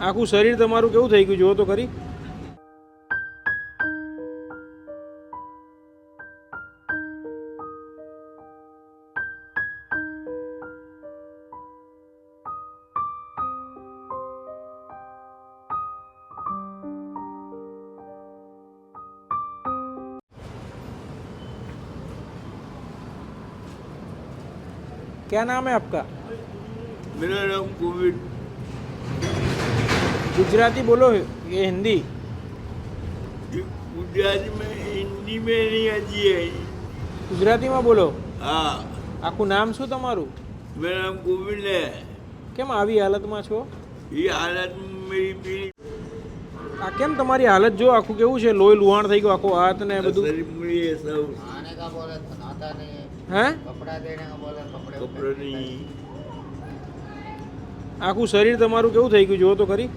આખું શરીર તમારું કેવું થઈ ગયું જુઓ તો ખરી क्या नाम है आपका मेरा नाम कोविड गुजराती बोलो ये हिंदी गुजराती में हिंदी में नहीं आती है ગુજરાતીમાં બોલો हाँ આખું નામ શું તમારું मेरा नाम कोविड है કેમ આવી હાલતમાં છો ये हालत मेरी पीली આ કેમ તમારી હાલત જો આખું કેવું છે લોહી લુહાણ થઈ ગયું આખો હાથ ને બધું शरीर में ये सब आने का बोले तो नाता नहीं है હે कपड़ा देने का बोले कपड़े कपड़े नहीं આખું શરીર તમારું કેવું થઈ ગયું જુઓ તો ખરી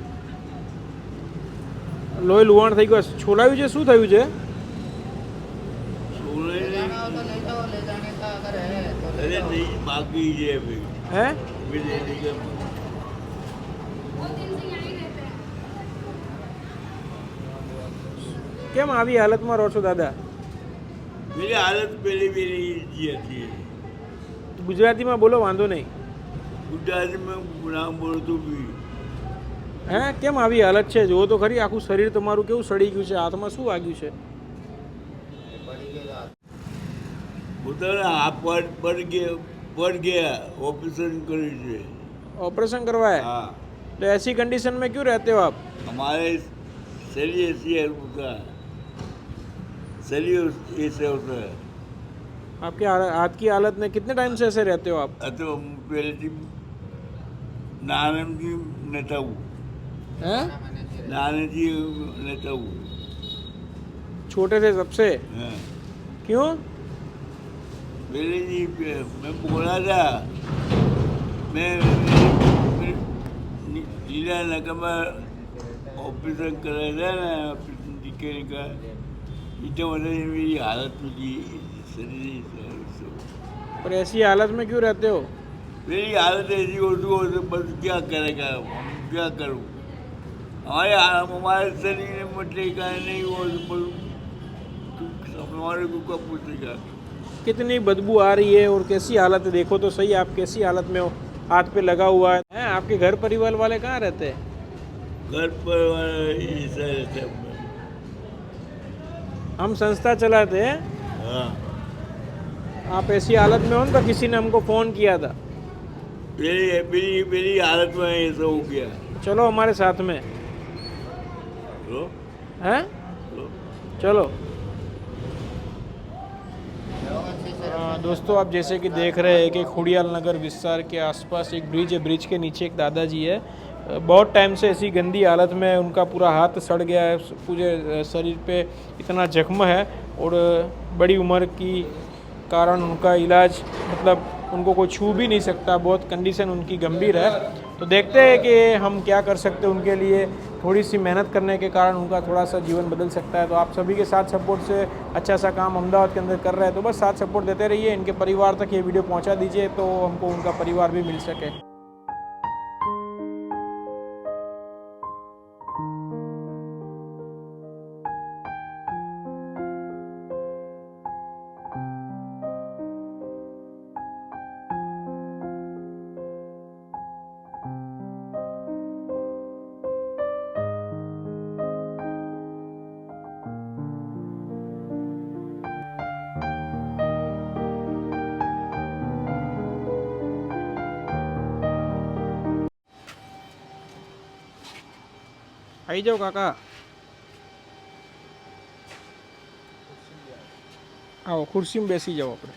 લોહી લુહાણ થઈ ગયું. છોલાયું છે? શું થયું છે? હે? કેમ આવી હાલતમાં રહો છો, દાદા? મેરી હાલત પેલી પેલી હતી ગુજરાતીમાં બોલો, વાંધો નહીં. ગુજરાતીમાં નામ બોલતું બી. હે કેમ આવી હાલત છે જુઓ તો ખરી આખું શરીર તમારું કેવું સડી ગયું છે હાથમાં શું વાગ્યું છે ये पड़ी गई रात होता ना आप पर पड़ गया पड़ गया ऑपरेशन करे थे ऑपरेशन करवाया हाँ तो ऐसी कंडीशन में क्यों रहते हो आप हमारे शरीर ऐसी है होता है शरीर ऐसे होता है आपके हाल- हाथ की हालत में कितने टाइम से ऐसे रहते हो आप अतो पहले थी नानम जी नेता हूँ हैं मैंने जी नाने जी नेता हूँ छोटे थे सबसे हाँ। क्यों पहले जी पे- मैं बोला था मैं लीला नगर में ऑपरेशन करा था ना ऑपरेशन दिखने का इतना मतलब मेरी हालत मुझे शरीर से- पर ऐसी हालत में क्यों रहते हो मेरी हालत ऐसी हो तो तो बस क्या करेगा हम क्या करूँ हमारे हमारे शरीर में टेका नहीं हो तो तो हमारे को कब पूछेगा कितनी बदबू आ रही है और कैसी हालत है? देखो तो सही आप कैसी हालत में हो? हाथ पे लगा हुआ है। हैं? आपके घर परिवार वाले कहाँ रहते हैं? घर पर ऐसा रहता है हम संस्था चलाते हैं? हाँ। आप ऐसी हालत में हो ना तो किसी ने हमको फ़ोन किया था। मेरी मेरी मेरी हालत में ऐसा हो गया। चलो हमारे साथ में। हैं? चलो। से हाँ, दोस्तों आप जैसे कि देख रहे हैं कि खुड़ियाल नगर विस्तार के आसपास एक ब्रिज है ब्रिज के नीचे एक दादाजी है। बहुत टाइम से ऐसी गंदी हालत में उनका पूरा हाथ सड़ गया है पूरे शरीर पे इतना जख्म है और बड़ी उम्र की कारण उनका इलाज मतलब उनको कोई छू भी नहीं सकता बहुत कंडीशन उनकी गंभीर है। तो देखते हैं कि हम क्या कर सकते हैं उनके लिए। थोड़ी सी मेहनत करने के कारण उनका थोड़ा सा जीवन बदल सकता है। तो आप सभी के साथ सपोर्ट से अच्छा सा काम अहमदाबाद के अंदर कर रहे हैं तो बस साथ सपोर्ट देते रहिए, इनके परिवार तक ये वीडियो पहुँचा दीजिए तो हमको उनका परिवार भी मिल सके। આવી જાઓ કાકા આવો ખુરશીમાં બેસી જાઓ આપણે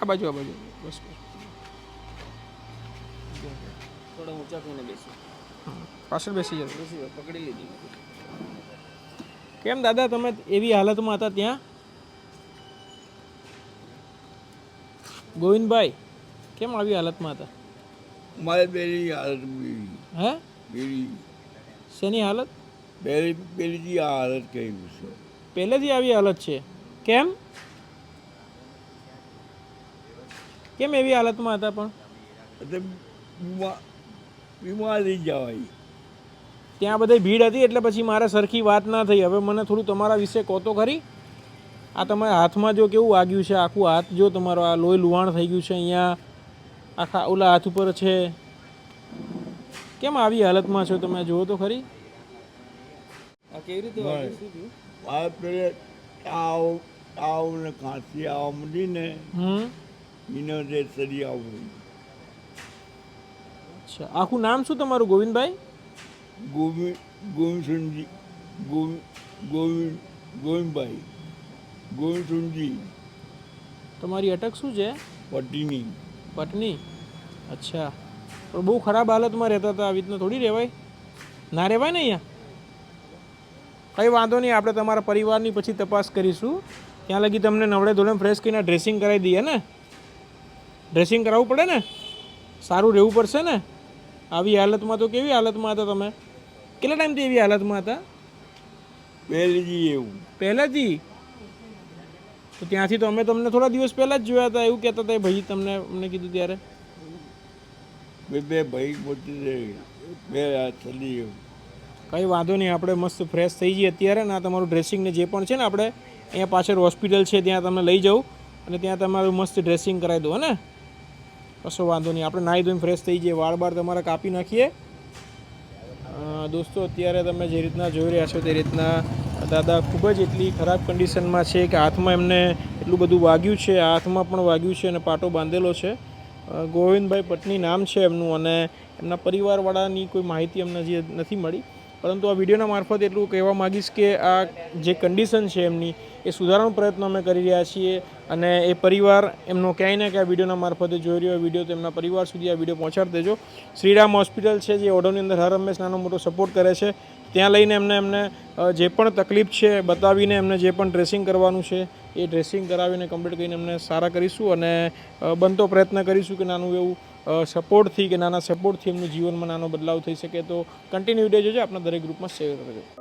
આ બાજુ આ બાજુ બસ થોડા ઊંચા થઈને બેસી પાછળ બેસી જાવ બેસી પકડી લીધી કેમ દાદા તમે એવી હાલતમાં હતા ત્યાં? ગોવિંદભાઈ કેમ આવી હાલતમાં હતા? મારે બેરી હાલત બીજી હે? શેની હાલત? બેરી પેલીજી આ હાલત કહી છે. પહેલેથી આવી હાલત છે. કેમ? કેમ એવી હાલતમાં હતા પણ? બીમાર થઈ જવાય. ત્યાં બધી ભીડ હતી એટલે પછી મારે સરખી વાત ના થઈ. હવે મને થોડું તમારા વિશે કહોતો ખરી? આ તમારા હાથમાં જો કેવું વાગ્યું છે આખું હાથ જો તમારો આ લોહી લુહાણ થઈ ગયું છે અહીંયા. આખા ઓલા હાથ ઉપર છે. કેમ આવી હાલતમાં છો તમે? જુઓ તો ખરી. આ કેવી રીતે વાગ્યું? શું થયું? આ પેલે તાવ તાવ ને ખાંસી આવવા માંડીને એનો જે શરીર આવું અચ્છા. આખું નામ શું તમારું ગોવિંદભાઈ? ગોવિંદ ગોવિંદજી ગોવિંદ ગોવિંદ ગોવિંદભાઈ ગોવિંદજી તમારી અટક શું છે? પટની. પટની. અચ્છા. પણ બહુ ખરાબ હાલતમાં રહેતા હતા આવી રીતના થોડી રહેવાય? ના રહેવાય ને અહીંયા? કંઈ વાંધો નહીં આપણે તમારા પરિવારની પછી તપાસ કરીશું. ત્યાં લગી તમને નવડે ધોળે ફ્રેશ કરીને ડ્રેસિંગ કરાવી દઈએ ને? ડ્રેસિંગ કરાવવું પડે ને? સારું રહેવું પડશે ને? આવી હાલતમાં તો કેવી હાલતમાં હતા તમે? કેટલા ટાઈમથી એવી હાલતમાં હતા? પહેલેથી એવું. પહેલાંથી? તો ત્યાંથી તો અમે તમને થોડા દિવસ પહેલાં જ જોયા હતા એવું કહેતા હતા એ ભાઈ તમને અમને કીધું ત્યારે. બે બે ભાઈ પોતે બે ચલી ગયું કંઈ વાંધો નહીં, આપણે મસ્ત ફ્રેશ થઈ જઈએ અત્યારે ને આ તમારું ડ્રેસિંગ ને જે પણ છે ને આપણે અહીંયા પાછળ હોસ્પિટલ છે, ત્યાં તમને લઈ જાઉં અને ત્યાં તમારું મસ્ત ડ્રેસિંગ કરાવી દો ને? કશો વાંધો નહીં, આપણે નાહી ધોઈને ફ્રેશ થઈ જઈએ. વાળ બાર તમારા કાપી નાખીએ. દોસ્તો, અત્યારે તમે જે રીતના જોઈ રહ્યા છો તે રીતના દાદા ખૂબ જ એટલી ખરાબ કન્ડિશનમાં છે કે હાથમાં એમને એટલું બધું વાગ્યું છે હાથમાં પણ વાગ્યું છે અને પાટો બાંધેલો છે. ગોવિંદભાઈ પટની નામ છે એમનું અને એમના પરિવારવાળાની કોઈ માહિતી અમને હજી નથી મળી. પરંતુ આ વિડીયોના મારફત એટલું કહેવા માગીશ કે આ જે કન્ડિશન છે એમની, એ સુધારવાનો પ્રયત્ન અમે કરી રહ્યા છીએ અને એ પરિવાર એમનો ક્યાંય ને ક્યાંય વિડીયોના મારફતે જોઈ રહ્યો વીડિયો તેમના પરિવાર સુધી આ વીડિયો પહોંચાડી દેજો. શ્રીરામ હોસ્પિટલ છે જે ઓઢવની અંદર હર હંમેશ નાનો મોટો સપોર્ટ કરે છે. ત્યાં લઈને એમને એમને જે પણ તકલીફ છે બતાવીને એમને જે પણ ડ્રેસિંગ કરવાનું છે એ ડ્રેસિંગ કરાવીને કમ્પ્લીટ કરીને એમને સારા કરીશું અને બનતો પ્રયત્ન કરીશું કે નાનું એવું સપોર્ટથી કે નાના સપોર્ટથી એમનું જીવનમાં નાનો બદલાવ થઈ શકે તો કન્ટિન્યુ વીડિયો જોજો આપણા દરેક ગ્રુપમાં શેર કરજો.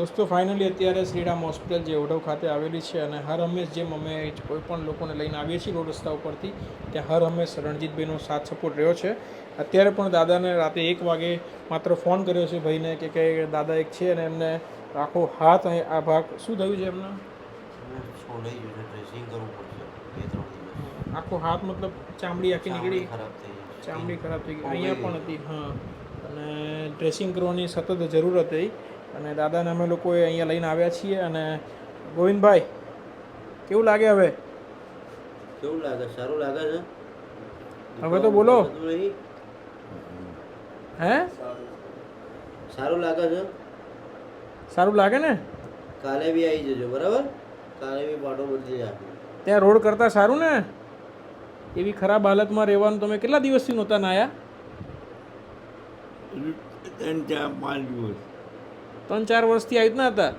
દોસ્તો ફાઇનલી અત્યારે શ્રીરામ હોસ્પિટલ જે ઓઢવ ખાતે આવેલી છે અને હર હંમેશ જેમ અમે કોઈ પણ લોકોને લઈને આવીએ છીએ રોડ રસ્તા ઉપરથી ત્યાં હર હંમેશ રણજીતભાઈનો સાથ સપોર્ટ રહ્યો છે. અત્યારે પણ દાદાને રાતે એક વાગે માત્ર ફોન કર્યો છે ભાઈને કે કે દાદા એક છે અને એમને આખો હાથ અહીં આ ભાગ શું થયું છે એમને? આખો હાથ મતલબ ચામડી આખી નીકળી? ચામડી ખરાબ થઈ ગઈ. અહીંયા પણ હતી હા. અને ડ્રેસિંગ કરવાની સતત જરૂર હતી. અને દાદાને અમે લોકોએ અહીંયા લઈને આવ્યા છીએ અને ગોવિંદભાઈ કેવું લાગે હવે? કેવું લાગે? સારું લાગે છે? હવે તો બોલો. હે? સારું લાગે છે? સારું લાગે ને? કાલે બી આવી જજો બરાબર? કાલે બી પાટો બદલી આપી ત્યાં રોડ કરતાં સારું ને? એવી ખરાબ હાલતમાં રહેવાનું તમે કેટલા દિવસથી નહોતા નાયા? ત્રણ ચાર પાંચ દિવસ. ત્રણ ચાર વર્ષથી આવી રીતના હતા.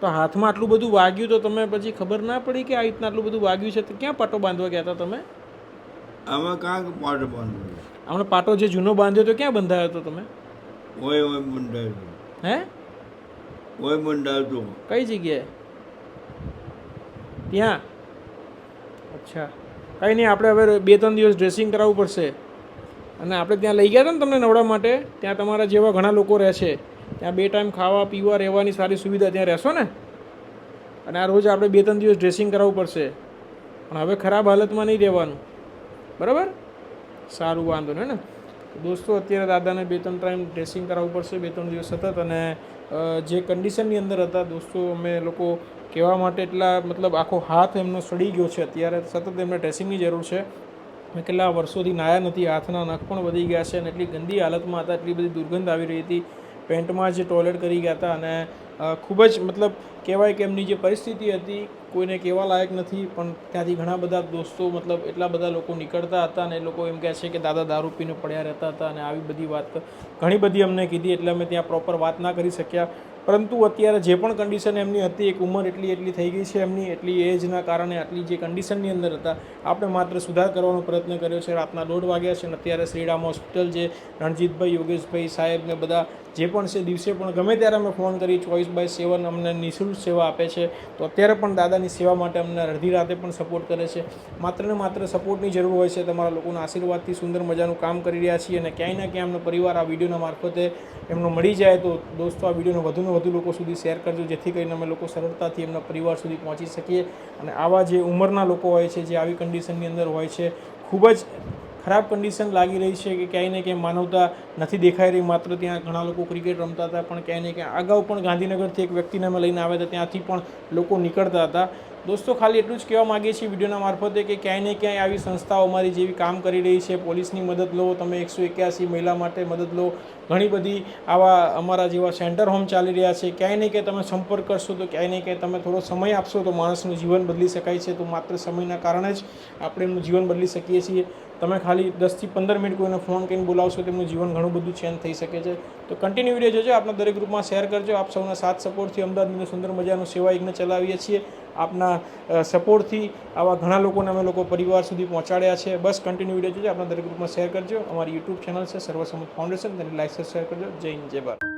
તો હાથમાં આટલું બધું વાગ્યું તો તમે પછી ખબર ના પડી કે આ રીતના આટલું બધું વાગ્યું છે? તો ક્યાં પાટો બાંધવા ગયા હતા તમે? આમાં કાં પાટો બાંધ્યો? હમણાં પાટો જે જૂનો બાંધ્યો તો ક્યાં બંધાયો હતો તમે? ઓય ઓય બંધાયો હે? ઓય બંધાયો કઈ જગ્યાએ? ત્યાં? અચ્છા. કંઈ નહીં આપણે હવે બે ત્રણ દિવસ ડ્રેસિંગ કરાવવું પડશે. અને આપણે ત્યાં લઈ ગયા હતા ને તમને નવડા માટે? ત્યાં તમારા જેવા ઘણા લોકો રહે છે. ત્યાં બે ટાઈમ ખાવા, પીવા, રહેવાની સારી સુવિધા ત્યાં રહેશો ને? અને આ રોજ આપણે બે ત્રણ દિવસ ડ્રેસિંગ કરાવવું પડશે. પણ હવે ખરાબ હાલતમાં નહીં રહેવાનું. બરાબર? સારું, વાંધો નહીં ને? દોસ્તો, અત્યારે દાદાને બે ત્રણ ટાઈમ ડ્રેસિંગ કરાવવું પડશે, બે ત્રણ દિવસ સતત. અને જે કન્ડિશનની અંદર હતા, દોસ્તો, અમે લોકો કહેવા માટે એટલા, મતલબ આખો હાથ એમનો સડી ગયો છે. અત્યારે સતત એમને ડ્રેસિંગની જરૂર છે. મેં કેટલા વર્ષોથી નાયા નથી, હાથના નખ પણ વધી ગયા છે અને એટલી ગંદી હાલતમાં હતા, એટલી બધી દુર્ગંધ આવી રહી હતી. પેન્ટમાં જે ટોયલેટ કરી ગયા હતા અને ખૂબ જ મતલબ કહેવાય કે એમની જે પરિસ્થિતિ હતી કોઈને કહેવા લાયક નથી, પણ ત્યાંથી ઘણા બધા દોસ્તો મતલબ એટલા બધા લોકો નીકળતા હતા અને એ લોકો એમ કહે છે કે દાદા, દારૂ પીને પડ્યા રહેતા હતા અને આવી બધી વાત ઘણી બધી અમને કીધી એટલે અમે ત્યાં પ્રોપર વાત ના કરી શક્યા. પરંતુ અત્યારે જે પણ કન્ડિશન એમની હતી, એક ઉંમર એટલી એટલી થઈ ગઈ છે એમની, એટલી એજના કારણે આટલી જે કન્ડિશનની અંદર હતા, આપણે માત્ર સુધાર કરવાનો પ્રયત્ન કર્યો છે. રાતના દોઢ વાગ્યા છે અને અત્યારે શ્રીરામ હોસ્પિટલ જે રણજીતભાઈ, યોગેશભાઈ સાહેબ ને બધા જે પણ છે, દિવસે પણ ગમે ત્યારે અમે ફોન કરી ચોવીસ બાય સેવન અમને નિઃશુલ્ક સેવા આપે છે. તો અત્યારે પણ દાદાની સેવા માટે અમને અડધી રાતે પણ સપોર્ટ કરે છે. માત્ર ને માત્ર સપોર્ટની જરૂર હોય છે. તમારા લોકોના આશીર્વાદથી સુંદર મજાનું કામ કરી રહ્યા છીએ અને ક્યાંય ના ક્યાંય એમનો પરિવાર આ વિડીયોના મારફતે એમનો મળી જાય. તો દોસ્તો, આ વિડીયોને વધુને વધુ લોકો સુધી શેર કરજો. જેથી કરીને અમે લોકો સરળતાથી એમના પરિવાર સુધી પહોંચી શકીએ. અને આવા જે ઉંમરના લોકો હોય છે, જે આવી કન્ડિશનની અંદર હોય છે, ખૂબ જ ખરાબ કન્ડિશન લાગી રહી છે કે ક્યાંય ને ક્યાંય માનવતા નથી દેખાઈ રહી. માત્ર ત્યાં ઘણા લોકો ક્રિકેટ રમતા હતા, પણ ક્યાંય ને ક્યાંય અગાઉ પણ ગાંધીનગરથી એક વ્યક્તિને અમે લઈને આવ્યા હતા. ત્યાંથી પણ લોકો નીકળતા હતા. દોસ્તો, ખાલી એટલું જ કહેવા માગીએ છીએ વિડીયોના મારફતે કે ક્યાંય ને ક્યાંય આવી સંસ્થાઓ અમારી જેવી કામ કરી રહી છે. પોલીસની મદદ લો, તમે એકસો એક્યાસી મહિલા માટે મદદ લો. ઘણી બધી આવા અમારા જેવા સેન્ટર હોમ ચાલી રહ્યા છે. ક્યાંય ને ક્યાંય તમે સંપર્ક કરશો તો ક્યાંય ને ક્યાંય તમે થોડો સમય આપશો તો માણસનું જીવન બદલી શકાય છે. તો માત્ર સમયના કારણે જ આપણે એમનું જીવન બદલી શકીએ છીએ. તમે ખાલી દસથી પંદર મિનિટ કોઈને ફોન કરીને બોલાવશો તો એમનું જીવન ઘણું બધું ચેન્જ થઈ શકે છે. તો કન્ટિન્યુ વીડિયો જોજો, આપના દરેક ગ્રુપમાં શેર કરજો. આપ સૌના સાથ સપોર્ટથી અમદાવાદની સુંદર મજાનું સેવા યજ્ઞ ચલાવીએ છીએ. આપના સપોર્ટથી આવા ઘણા લોકોને અમે લોકો પરિવાર સુધી પહોંચાડ્યા છે. બસ કન્ટિન્યુ વીડિયો જોજો આપણા દરેક ગ્રુપમાં શેર કરજો. અમારી યુટ્યુબ ચેનલ છે, સર્વસંમત ફાઉન્ડેશન, તેની લાઈક શેર કરજો. જય હિન્દ, જય ભારત.